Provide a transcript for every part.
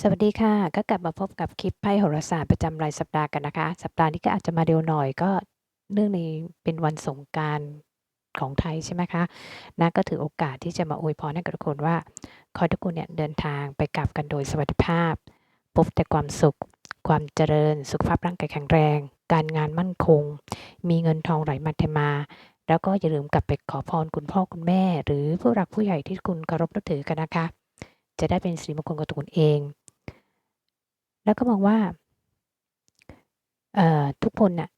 สวัสดีค่ะ ก็กลับมาพบกับคลิปไพ่โหราศาสตร์ประจำรายสัปดาห์กันนะคะ สัปดาห์นี้ก็อาจจะมาเร็วหน่อยก็เนื่องในเป็นวันสงกรานต์ของไทยใช่ไหมคะนะก็ถือโอกาสที่จะมาอวยพรให้กับทุกคนว่า ขอให้ทุกคนเนี่ยเดินทางไปกลับกันโดยสวัสดิภาพ พบแต่ความสุข ความเจริญ สุขภาพร่างกายแข็งแรง การงานมั่นคง มีเงินทองไหลมาเทมา แล้วก็อย่าลืมกลับไปขอพรคุณพ่อคุณแม่ หรือผู้หลักผู้ใหญ่ที่คุณเคารพนับถือกันนะคะ จะได้เป็นสิริมงคลกับตัวคุณเอง แล้วก็มองว่าทุกคนน่ะ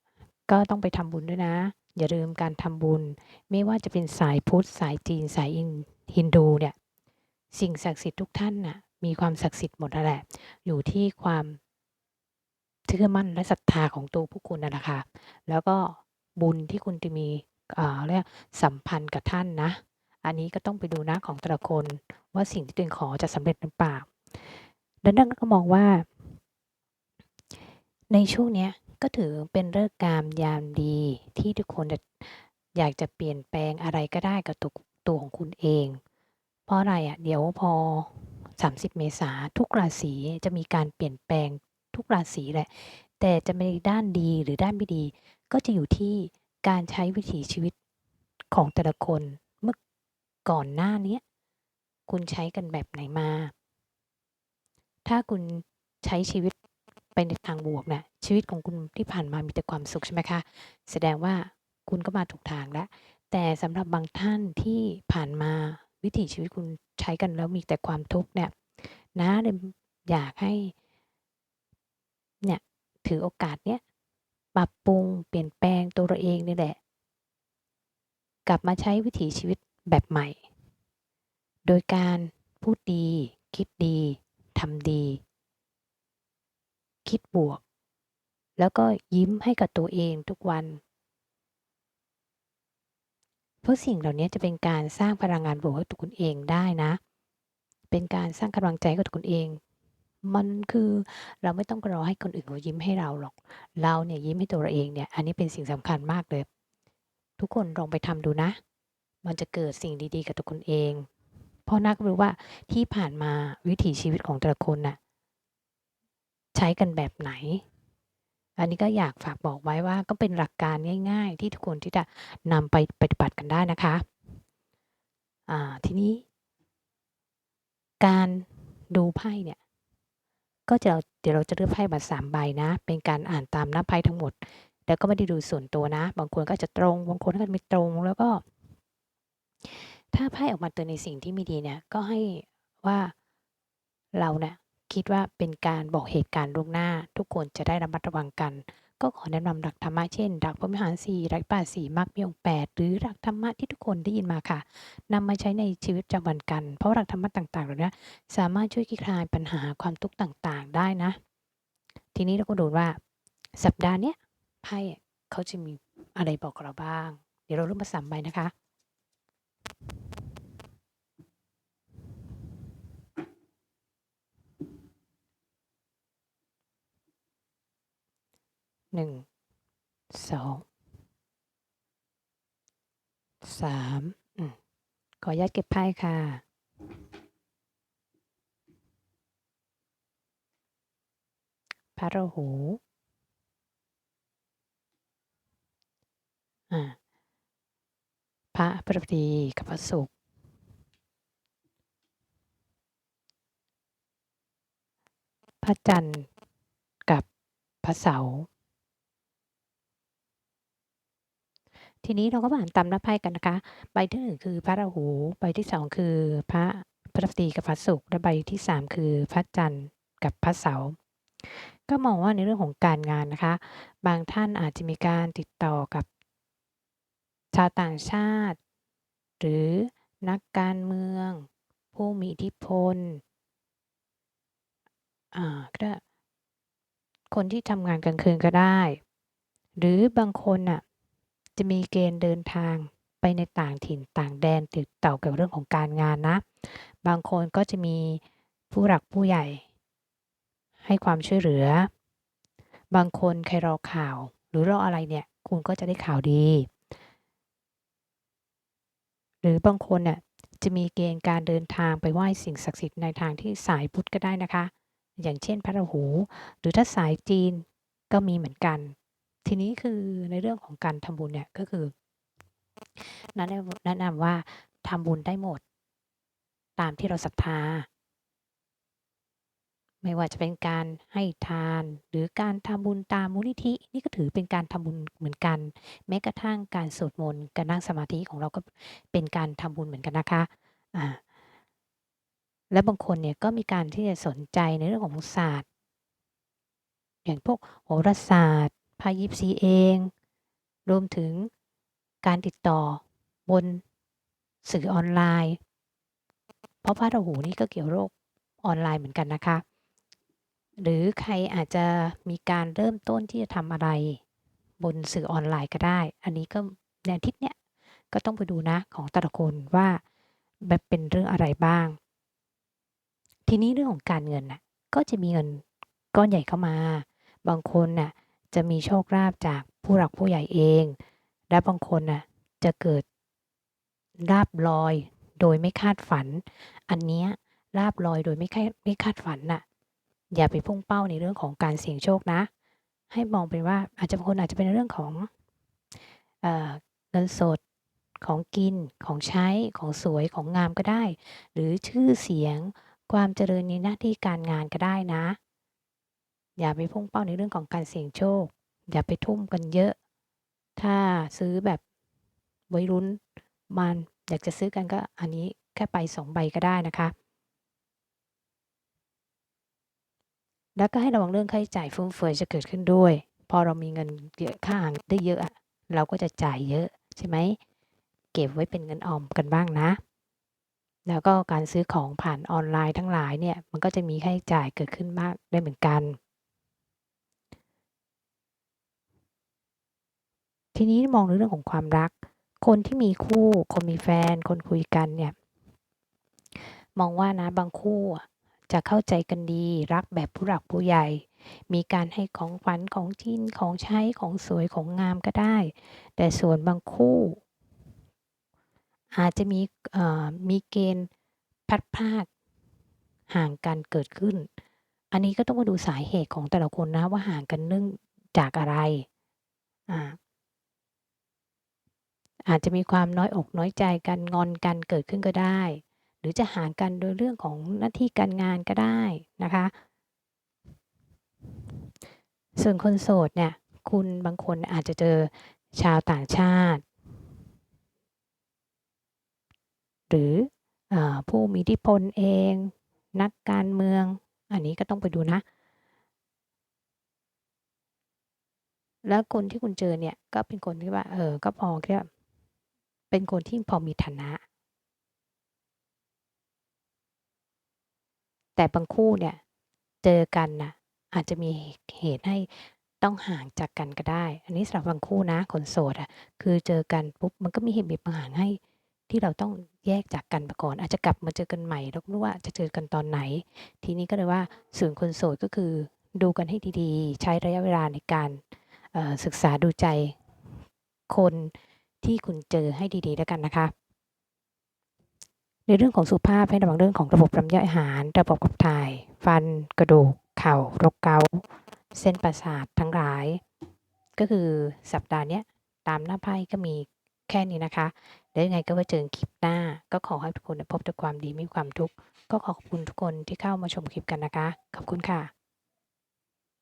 ก็ต้องไปทำบุญด้วยนะ อย่าลืมการทำบุญ ไม่ว่าจะเป็นสายพุทธ สายจีน สายอินฮินดูเนี่ย สิ่งศักดิ์สิทธิ์ทุกท่านน่ะ มีความศักดิ์สิทธิ์หมดนั่นแหละ อยู่ที่ความเชื่อมั่นและศรัทธาของตัวผู้คุณน่ะแหละค่ะ แล้วก็บุญที่คุณจะมีเรียกสัมพันธ์กับท่านนะ อันนี้ก็ต้องไปดูนะของแต่ละคนว่าสิ่งที่ตัวเองขอจะสำเร็จหรือเปล่าดังนั้นก็มองว่า ในช่วงเนี้ยก็ถือเป็นฤกษ์งามยามดีที่ทุกคนจะอยากจะเปลี่ยนแปลงอะไรก็ได้กับตัวตัวของคุณเอง เพราะอะไรอะเดี๋ยวพอ 30 เมษาทุกราศีจะมีการเปลี่ยนแปลงทุกราศีแหละ แต่จะในด้านดีหรือด้านไม่ดี ก็จะอยู่ที่การใช้วิถีชีวิตของแต่ละคนเมื่อก่อนหน้านี้คุณใช้กันแบบไหนมา ถ้าคุณใช้ชีวิต ไปในทางบวกน่ะชีวิตของคุณที่ผ่านมามีแต่ความสุขใช่ไหมคะ แสดงว่าคุณก็มาถูกทางแล้ว แต่สำหรับบางท่านที่ผ่านมาวิถีชีวิตคุณใช้กันแล้วมีแต่ความทุกข์เนี่ยนะเลยอยากให้เนี่ยถือโอกาสเนี้ยปรับปรุงเปลี่ยนแปลงตัวเราเองนี่แหละ กลับมาใช้วิถีชีวิตแบบใหม่ โดยการพูดดี คิดดีทำดี คิดบวก แล้วก็ยิ้มให้กับตัวเองทุกวัน เพราะสิ่งเหล่านี้จะเป็นการสร้างพลังงานบวกให้ตัวคุณเองได้นะ เป็นการสร้างกำลังใจกับตัวคุณเอง มันคือเราไม่ต้องรอให้คนอื่นเขายิ้มให้เราหรอก เราเนี่ยยิ้มให้ตัวเราเองเนี่ย อันนี้เป็นสิ่งสำคัญมากเลย ทุกคนลองไปทำดูนะ มันจะเกิดสิ่งดีๆ กับตัวคุณเอง เพราะนักรู้ว่าที่ผ่านมาวิถีชีวิตของแต่ละคนน่ะ ใช้กันแบบไหน อันนี้ก็อยากฝากบอกไว้ว่าก็เป็นหลักการง่าย ๆ ที่ทุกคนที่จะนำไปปฏิบัติกันได้นะคะอ่าทีนี้ การดูไพ่เนี่ย ก็จะเดี๋ยวเราจะเลือกไพ่มา3ใบนะ เป็นการอ่านตามหน้าไพ่ทั้งหมด แล้วก็ไม่ได้ดูส่วนตัวนะ บางคนก็จะตรง บางคนก็ไม่ตรงแล้วก็ ถ้าไพ่ออกมาเตือนในสิ่งที่ไม่ดีเนี่ย ก็ให้ว่าเราเนี่ย คิดว่าเป็นการบอกเหตุการณ์ล่วงหน้า ทุกคนจะได้ระมัดระวังกัน ก็ขอแนะนำหลักธรรมะเช่นหลักพรหมวิหารสี่หลักป่าสี่มรรคมีองค์แปดหรือหลักธรรมะที่ทุกคนได้ยินมาค่ะนำมาใช้ในชีวิตประจำวันกัน เพราะหลักธรรมะต่างๆเหล่านี้สามารถช่วยคลี่คลายปัญหาความทุกข์ต่างๆ ได้นะ ทีนี้เราก็ดูว่า สัปดาห์เนี้ยไพ่เขาจะมีอะไรบอกเราบ้าง เดี๋ยวเราเริ่มมาสามใบนะคะ หนึ่ง สอง สามอืม ขออนุญาตเก็บไพ่ค่ะ พระราหูอ่าพระพฤหัสบดีกับพระศุกร์พระจันทร์กับพระเสาร์ ทีนี้เราก็มาอ่านตามหน้าไพ่กันนะคะ ใบที่หนึ่งคือพระราหู ใบที่สองคือพระพฤหัสบดีกับพระศุกร์และใบที่สามคือพระจันทร์กับพระเสาร์ก็มองว่าในเรื่องของการงานนะคะ บางท่านอาจจะมีการติดต่อกับชาวต่างชาติ หรือนักการเมือง ผู้มีอิทธิพลอ่าก็คนที่ทำงานกลางคืนก็ได้ หรือบางคนน่ะ จะมีเกณฑ์เดินทางไปในต่างถิ่นต่างแดนติดต่อเกี่ยวกับเรื่องของการงานนะ บางคนก็จะมีผู้หลักผู้ใหญ่ ให้ความช่วยเหลือ บางคนใครรอข่าว หรือรออะไรเนี่ย คุณก็จะได้ข่าวดี หรือบางคนเนี่ยจะมีเกณฑ์การเดินทางไปไหว้สิ่งศักดิ์สิทธิ์ในทางที่สายพุทธก็ได้นะคะ อย่างเช่นพระราหู หรือถ้าสายจีนก็มีเหมือนกัน ทีนี้คือในเรื่องของการทำบุญเนี่ยก็คือแนะนำแนะนำว่าทำบุญได้หมด ตามที่เราศรัทธา ไม่ว่าจะเป็นการให้ทาน หรือการทำบุญตามมูลนิธิ นี่ก็ถือเป็นการทำบุญเหมือนกัน แม้กระทั่งการสวดมนต์การนั่งสมาธิของเราก็เป็นการทำบุญเหมือนกันนะคะอ่าและบางคนเนี่ยก็มีการที่จะสนใจในเรื่องของศาสตร์ อย่างพวกโหราศาสตร์ พ่ยิปซีเอง รวมถึงการติดต่อบนสื่อออนไลน์ เพราะพระราหูนี่ก็เกี่ยวโรคออนไลน์เหมือนกันนะคะ หรือใครอาจจะมีการเริ่มต้นที่จะทำอะไร บนสื่อออนไลน์ก็ได้ อันนี้ก็ในอาทิตย์เนี้ยก็ต้องไปดูนะของแต่ละคนว่าแบบเป็นเรื่องอะไรบ้าง ทีนี้เรื่องของการเงินน่ะก็จะมีเงินก้อนใหญ่เข้ามา บางคนน่ะ จะมีโชคลาภจากผู้หลักผู้ใหญ่เอง และบางคนน่ะจะเกิดลาบลอยโดยไม่คาดฝัน อันเนี้ยลาบลอยโดยไม่คาดไม่คาดฝันน่ะ อย่าไปพุ่งเป้าในเรื่องของการเสี่ยงโชคนะ ให้มองเป็นว่าอาจจะบางคนอาจจะเป็นเรื่องของเเงินสดของกินของใช้ของสวยของงามก็ได้ หรือชื่อเสียงความเจริญในหน้าที่การงานก็ได้นะ อย่าไปพุ่งเป้าในเรื่องของการเสี่ยงโชค อย่าไปทุ่มกันเยอะ ถ้าซื้อแบบไวรุ่นมันอยากจะซื้อกันก็อันนี้แค่ไปสองใบก็ได้นะคะ แล้วก็ให้ระวังเรื่องค่าใช้จ่ายฟุ่มเฟือยจะเกิดขึ้นด้วย พอเรามีเงินเยอะค่าอาหารได้เยอะเราก็จะจ่ายเยอะใช่ไหมเก็บไว้เป็นเงินออมกันบ้างนะ แล้วก็การซื้อของผ่านออนไลน์ทั้งหลายเนี่ย มันก็จะมีค่าใช้จ่ายเกิดขึ้นมากได้เหมือนกัน ทีนี้มองในเรื่องของความรัก คนที่มีคู่ คนมีแฟน คนคุยกันเนี่ย มองว่านะบางคู่จะเข้าใจกันดี รักแบบผู้หลักผู้ใหญ่ มีการให้ของขวัญของจิ้นของใช้ของสวยของงามก็ได้ แต่ส่วนบางคู่ อาจจะมีมีเกณฑ์พลัดพรากห่างกันเกิดขึ้น อันนี้ก็ต้องมาดูสาเหตุของแต่ละคนนะว่าห่างกันเนื่องจากอะไร อ่า อาจจะมีความน้อยอกน้อยใจกันงอนกันเกิดขึ้นก็ได้ หรือจะห่างกันโดยเรื่องของหน้าที่การงานก็ได้นะคะ ส่วนคนโสดเนี่ยคุณบางคนอาจจะเจอชาวต่างชาติ หรืออผู้มีอิทธิพลเอง นักการเมือง อันนี้ก็ต้องไปดูนะ แล้วคนที่คุณเจอเนี่ยก็เป็นคนที่ว่าเออก็พอแค่ เป็นคนที่พอมีฐานะ แต่บางคู่เนี่ยเจอกันนะอาจจะมีเหตุให้ต้องห่างจากกันก็ได้ อันนี้สำหรับบางคู่นะคนโสดอะคือเจอกันปุ๊บมันก็มีเหตุมีปัญหาให้ที่เราต้องแยกจากกันไปก่อน อาจจะกลับมาเจอกันใหม่แล้วไม่รู้ว่าจะเจอกันตอนไหน ทีนี้ก็เลยว่าส่วนคนโสดก็คือดูกันให้ดีๆ ใช้ระยะเวลาในการศึกษาดูใจคน ที่คุณเจอให้ดีๆ แล้วกันนะคะ ในเรื่องของสุขภาพให้ระวังเรื่องของระบบลำย่อยอาหาร ระบบขับถ่าย ฟันกระดูก เข่าโรคเกาเส้นประสาททั้งหลาย ก็คือสัปดาห์นี้ตามหน้าไพ่ก็มีแค่นี้นะคะ แล้วยังไงก็ไว้เจอคลิปหน้า ก็ขอให้ทุกคนพบแต่ความดีไม่มีความทุกข์ ก็ขอบคุณทุกคนที่เข้ามาชมคลิปกันนะคะ ขอบคุณค่ะ